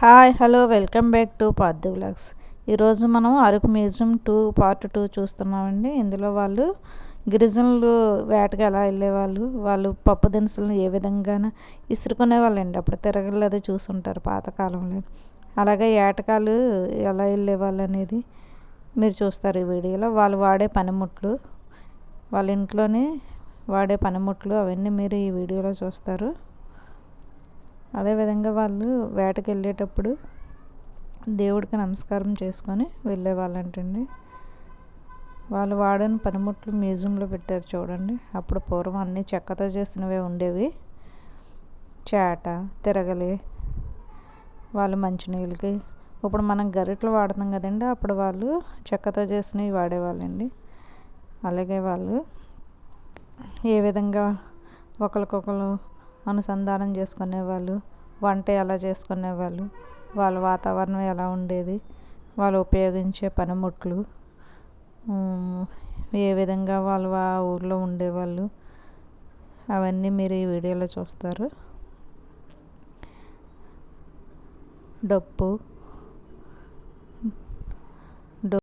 Hi hello welcome back to Parthi blogs ఈరోజు మనం Araku museum two part two చూస్తున్నామండి. ఇందులో వాళ్ళు గిరిజనులు వేటగా ఎలా వెళ్ళేవాళ్ళు వాళ్ళు పప్పు దినుసులను ఏ విధంగా ఇసురుకునే వాళ్ళండి అప్పుడు తిరగలు అది చూసుంటారు పాతకాలంలో. అలాగే ఏటకాలు ఎలా వెళ్ళేవాళ్ళు అనేది మీరు చూస్తారు ఈ వీడియోలో. వాళ్ళు వాడే పనిముట్లు వాళ్ళ ఇంట్లోనే వాడే పనిముట్లు అవన్నీ మీరు ఈ వీడియోలో చూస్తారు. అదేవిధంగా వాళ్ళు వేటకి వెళ్ళేటప్పుడు దేవుడికి నమస్కారం చేసుకొని వెళ్ళేవాళ్ళంటండి. వాళ్ళు వాడిన పనిముట్లు మ్యూజియంలో పెట్టారు చూడండి. అప్పుడు పూర్వం అన్నీ చెక్కతో చేసినవే ఉండేవి. చేట తిరగలి వాళ్ళు మంచినీళ్ళకి. ఇప్పుడు మనం గరిటలు వాడుతాం కదండి అప్పుడు వాళ్ళు చెక్కతో చేసినవి వాడేవాళ్ళండి. అలాగే వాళ్ళు ఏ విధంగా ఒకరికొకరు అనుసంధానం చేసుకునేవాళ్ళు వంట ఎలా చేసుకునేవాళ్ళు వాళ్ళ వాతావరణం ఎలా ఉండేది వాళ్ళు ఉపయోగించే పనిముట్లు ఏ విధంగా వాళ్ళు ఆ ఊర్లో ఉండేవాళ్ళు అవన్నీ మీరు ఈ వీడియోలో చూస్తారు. డప్పు